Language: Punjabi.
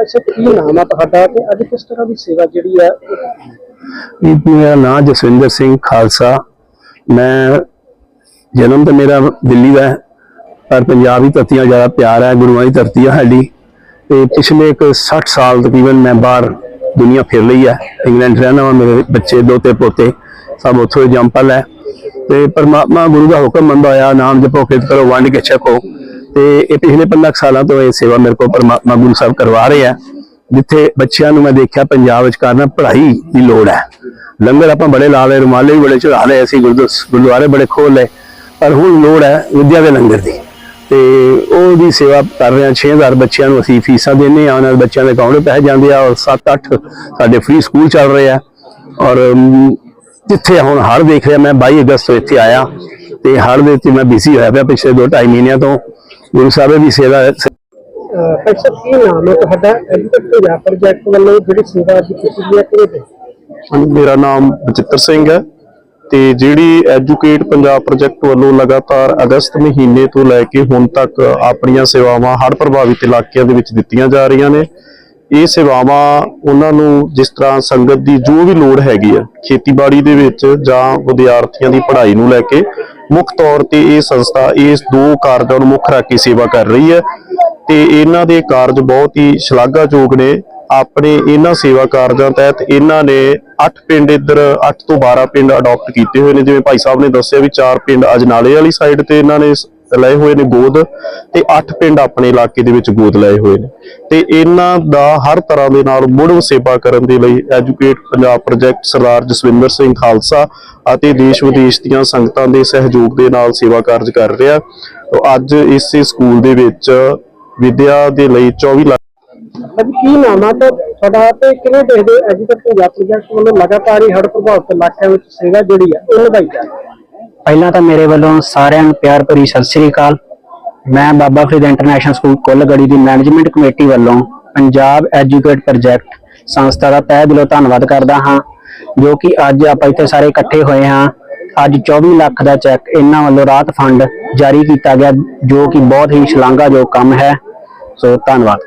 ਅੱਛਾ ਕੀ ਨਾਮ ਆ ਤੁਹਾਡਾ ਤੇ ਅੱਜ ਕਿਸ ਤਰ੍ਹਾਂ ਦੀ ਸੇਵਾ ਜਿਹੜੀ ਹੈ ਇਹ ਮੇਰਾ ਨਾਮ ਜਸਵਿੰਦਰ ਸਿੰਘ ਖਾਲਸਾ। ਮੈਂ ਜਨਮ ਤਾਂ ਮੇਰਾ ਦਿੱਲੀ ਦਾ ਹੈ, ਪਰ ਪੰਜਾਬ ਦੀ ਧਰਤੀਆਂ ਜ਼ਿਆਦਾ ਪਿਆਰ ਹੈ, ਗੁਰੂਆਂ ਦੀ ਧਰਤੀ ਹੈ ਸਾਡੀ। ਤੇ ਪਿਛਲੇ ਇੱਕ 60 ਸਾਲ ਤਕਰੀਬਨ ਮੈਂ ਬਾਹਰ ਦੁਨੀਆ ਫਿਰ ਲਈ ਹੈ। ਇੰਗਲੈਂਡ ਰਹਿਣਾ ਵਾ, ਮੇਰੇ ਬੱਚੇ, ਦੋਤੇ, ਪੋਤੇ, ਸਭ ਉੱਥੋਂ ਦੇ ਜੰਪਲ ਹੈ। ਤੇ ਪਰਮਾਤਮਾ ਗੁਰੂ ਦਾ ਹੁਕਮ ਮੰਨਦਾ ਹੋਇਆ, ਨਾਮ ਜਪੋ, ਕਿਰਤ ਕਰੋ, ਵੰਡ ਕੇ ਛਕੋ। ਤੇ ਇਹ ਪਿਛਲੇ 15 ਕੁ ਸਾਲਾਂ ਤੋਂ ਇਹ ਸੇਵਾ ਮੇਰੇ ਕੋਲ ਪਰਮਾਤਮਾ ਗੁਰੂ ਸਾਹਿਬ ਕਰਵਾ ਰਹੇ ਆ, ਜਿੱਥੇ ਬੱਚਿਆਂ ਨੂੰ ਮੈਂ ਦੇਖਿਆ ਪੰਜਾਬ ਵਿੱਚ ਕਰਨਾ ਪੜ੍ਹਾਈ ਦੀ ਲੋੜ ਹੈ। ਲੰਗਰ ਆਪਾਂ ਬੜੇ ਲਾ ਲਏ, ਰੁਮਾਲੇ ਵੀ ਬੜੇ ਚੜਾ ਲਏ ਅਸੀਂ ਗੁਰਦੁਆਸ ਗੁਰਦੁਆਰੇ ਬੜੇ ਖੋਲ ਲਏ, ਪਰ ਹੁਣ ਲੋੜ ਹੈ ਵਿਦਿਆ ਦੇ ਲੰਗਰ ਦੀ। ਤੇ ਉਹਦੀ ਸੇਵਾ ਕਰ ਰਹੇ ਹਾਂ 6000 ਬੱਚਿਆਂ ਨੂੰ ਅਸੀਂ ਫੀਸਾਂ ਦਿੰਦੇ ਆ ਉਹਨਾਂ ਦੇ ਬੱਚਿਆਂ ਦੇ ਅਕਾਊਂਟ ਪੈਸੇ ਜਾਂਦੇ ਆ ਔਰ 7-8 ਸਾਡੇ ਫ੍ਰੀ ਸਕੂਲ ਚੱਲ ਰਹੇ ਆ। ਔਰ, ਜਿੱਥੇ ਹੁਣ ਹਰ ਦੇਖ ਰਿਹਾ, ਮੈਂ 22 ਅਗਸਤ ਤੋਂ ਇੱਥੇ ਆਇਆ। ਤੇ ਹੜ ਦੇ ਉੱਤੇ ਮੈਂ ਬਿਜ਼ੀ ਹੋਇਆ ਪਿਆ ਪਿਛਲੇ 2-2.5 ਮਹੀਨਿਆਂ ਤੋਂ। ਗੁਰੂ ਸਾਹਿਬ ਦੀ ਸੇਵਾ ਕੀ ਨਾਮ ਹੈ ਤੁਹਾਡਾ? ਐਜੂਕੇਟ ਪੰਜਾਬ ਪ੍ਰੋਜੈਕਟ ਵੱਲੋਂ ਜਿਹੜੀ ਸੇਵਾ ਅੱਜ ਕੀਤੀ ਗਈ ਹੈ ਕਿਹਦੇ ਤੇ ਹਾਂਜੀ, ਮੇਰਾ ਨਾਮ ਬਚਿੱਤਰ ਸਿੰਘ ਹੈ ਤੇ ਜਿਹੜੀ ਐਜੂਕੇਟ ਪੰਜਾਬ ਪ੍ਰੋਜੈਕਟ ਵੱਲੋਂ ਲਗਾਤਾਰ ਅਗਸਤ ਮਹੀਨੇ ਤੋਂ ਲੈ ਕੇ ਹੁਣ ਤੱਕ ਆਪਣੀਆਂ ਸੇਵਾਵਾਂ ਹੜ੍ਹ ਪ੍ਰਭਾਵਿਤ ਇਲਾਕਿਆਂ ਦੇ ਵਿੱਚ ਦਿੱਤੀਆਂ ਜਾ ਰਹੀਆਂ ਨੇ। ਇਹ ਸੇਵਾਵਾਂ ਉਹਨਾਂ ਨੂੰ ਜਿਸ ਤਰ੍ਹਾਂ ਸੰਗਤ ਦੀ ਜੋ ਵੀ ਲੋੜ ਹੈਗੀ ਆ ਖੇਤੀਬਾੜੀ ਦੇ ਵਿੱਚ ਜਾਂ ਵਿਦਿਆਰਥੀਆਂ ਦੀ ਪੜ੍ਹਾਈ ਨੂੰ ਲੈ ਕੇ ਮੁੱਖ ਤੌਰ ਤੇ ਇਹ ਸੰਸਥਾ ਇਸ ਦੋ ਕਾਰਜਾਂ ਨੂੰ ਮੁੱਖ ਰੱਖ ਕੇ ਸੇਵਾ ਕਰ ਰਹੀ ਹੈ ਤੇ ਇਹਨਾਂ ਦੇ ਕਾਰਜ ਬਹੁਤ ਹੀ ਸ਼ਲਾਘਾਯੋਗ ਨੇ। ਆਪਣੇ ਇਹਨਾਂ ਸੇਵਾ ਕਾਰਜਾਂ ਤਹਿਤ ਇਹਨਾਂ ਨੇ 8 ਪਿੰਡ ਇੱਧਰ 8 ਤੋਂ 12 ਪਿੰਡ ਅਡਾਪਟ ਕੀਤੇ ਹੋਏ ਨੇ। ਜਿਵੇਂ ਭਾਈ ਸਾਹਿਬ ਨੇ ਦੱਸਿਆ ਵੀ 4 ਪਿੰਡ ਅਜਨਾਲੇ ਵਾਲੀ ਸਾਈਡ ਤੇ ਇਹਨਾਂ ਨੇ ਲਏ ਹੋਏ ਨੇ ਗੋਦ ਤੇ 8 ਪਿੰਡ ਆਪਣੇ ਇਲਾਕੇ ਦੇ ਵਿੱਚ ਗੋਦ ਲਏ ਹੋਏ ਨੇ। ਤੇ ਇਹਨਾਂ ਦਾ ਹਰ ਤਰ੍ਹਾਂ ਦੇ ਨਾਲ ਮੁੜ ਸੇਵਾ ਕਰਨ ਦੇ ਲਈ ਐਜੂਕੇਟ ਪੰਜਾਬ ਪ੍ਰੋਜੈਕਟ ਸਰਦਾਰ ਜਸਵਿੰਦਰ ਸਿੰਘ ਖਾਲਸਾ ਅਤੇ ਦੇਸ਼ ਵਿਦੇਸ਼ ਦੀਆਂ ਸੰਗਤਾਂ ਦੇ ਸਹਿਯੋਗ ਦੇ ਨਾਲ ਸੇਵਾ ਕਾਰਜ ਕਰ ਰਿਹਾ। ਤੋ ਅੱਜ ਇਸ ਸਕੂਲ ਦੇ ਵਿੱਚ ਵਿਦਿਆ ਦੇ ਲਈ 24 ਲੱਖ ਕੀ ਨਾਮ ਆ ਤੇ ਤੁਹਾਡਾ ਤੇ ਕਿਵੇਂ ਦੇਖਦੇ ਐਜੂਕੇਟ ਪੰਜਾਬ ਪ੍ਰੋਜੈਕਟ ਵੱਲੋਂ ਲਗਾਤਾਰ ਹੀ ਹੜ੍ਹ ਪ੍ਰਭਾਵਿਤ ਇਲਾਕਿਆਂ ਵਿੱਚ ਸੇਵਾ ਜਿਹੜੀ ਹੈ ਉਹ ਨਿਭਾਈ ਜਾ ਰਹੀ ਹੈ? ਪਹਿਲਾਂ ਤਾਂ ਮੇਰੇ ਵੱਲੋਂ ਸਾਰਿਆਂ ਨੂੰ ਪਿਆਰ ਭਰੀ ਸਤਿ ਸ੍ਰੀ ਅਕਾਲ। ਮੈਂ ਬਾਬਾ ਫਰੀਦ ਇੰਟਰਨੈਸ਼ਨਲ ਸਕੂਲ ਕੁੱਲਗੜੀ ਦੀ ਮੈਨੇਜਮੈਂਟ ਕਮੇਟੀ ਵੱਲੋਂ ਪੰਜਾਬ ਐਜੂਕੇਟ ਪ੍ਰੋਜੈਕਟ ਸੰਸਥਾ ਦਾ ਤਹਿ ਦਿਲੋਂ ਧੰਨਵਾਦ ਕਰਦਾ ਹਾਂ, ਜੋ ਕਿ ਅੱਜ ਆਪਾਂ ਇੱਥੇ ਸਾਰੇ ਇਕੱਠੇ ਹੋਏ ਹਾਂ। ਅੱਜ 24 ਲੱਖ ਦਾ ਚੈੱਕ ਇਹਨਾਂ ਵੱਲੋਂ ਰਾਹਤ ਫੰਡ ਜਾਰੀ ਕੀਤਾ ਗਿਆ, ਜੋ ਕਿ ਬਹੁਤ ਹੀ ਸ਼ਲਾਘਾਯੋਗ ਕੰਮ ਹੈ। ਸੋ ਧੰਨਵਾਦ।